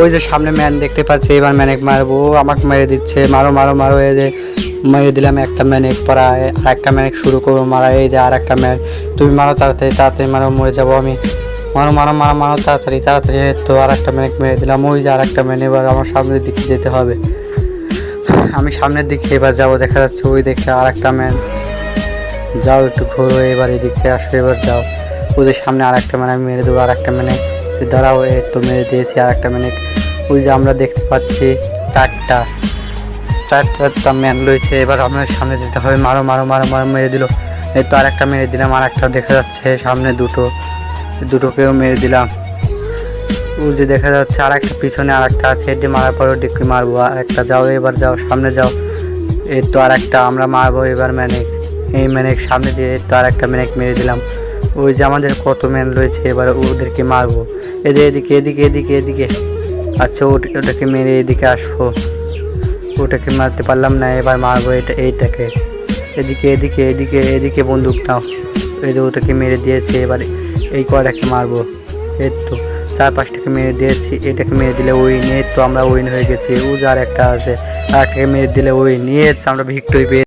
ওই যে সামনে ম্যান দেখতে পাচ্ছি, এবার ম্যানেক মারবো, আমাকে মেরে দিচ্ছে, মারো মারো মারো, এই যে মেরে দিলাম একটা ম্যানেক পরা আর একটা ম্যানেক শুরু করব, মারা, এই যে আর একটা ম্যান তুমি মারো তাড়াতাড়ি তাড়াতাড়ি মারো, মরে যাব আমি। মারো মারো মারো মারো, তাড়াতাড়ি তাড়াতাড়ি তো আর একটা ম্যানেক মেরে দিলাম, ওই যে আর একটা ম্যান এবার আমার সামনের দিকে যেতে হবে। আমি সামনের দিকে এবার যাব, দেখা যাচ্ছে ওই দেখে আর একটা ম্যান যাও একটু ঘোরো, এবার এদিকে আসো, এবার যাও। ওদের সামনে আর একটা মানে আমি মেরে দেবো আর একটা মানে দাঁড়াও এই তো মেরে দিয়েছি আর একটা মানে ওই যে আমরা দেখতে পাচ্ছি চারটা। চারটা ম্যান রয়েছে এবার আপনার সামনে যেতে হবে। মারো মারো মারো মারো, মেরে দিল। এই তো আর একটা মেরে দিলাম আর একটা দেখা যাচ্ছে সামনে দুটো। দুটোকেও মেরে দিলাম। ওই যে দেখা যাচ্ছে আর একটা পিছনে আর একটা আছে, এটি মারার পর ওটিকে মারবো? আর একটা যাও, এবার যাও, সামনে যাও। এর তো আর একটা আমরা মারবো এবার ম্যানেক। এই ম্যানেক সামনে যে তো আর একটা ম্যানেক মেরে দিলাম। ওই যে আমাদের কত ম্যান রয়েছে, এবার ওদেরকে মারবো। এই যে এদিকে এদিকে এদিকে এদিকে। আচ্ছা ওট- ওটাকে মেরে এদিকে আসব। ওটাকে মারতে পারলাম না, এবার মারবো এটা, এইটাকে। এদিকে এদিকে এদিকে এদিকে বন্দুক নাও এই যে ওটাকে মেরে দিয়েছে, এবার এই কয়টাকে মারবো। এই তো, চার পাঁচটাকে মেরে দিয়েছি, এটাকে মেরে দিলে উইন এই তো আমরা উইন হয়ে গেছি। ও যার একটা আছে আর একটাকে মেরে দিলে উইন নিয়ে আমরা ভিক্টোরি পেয়ে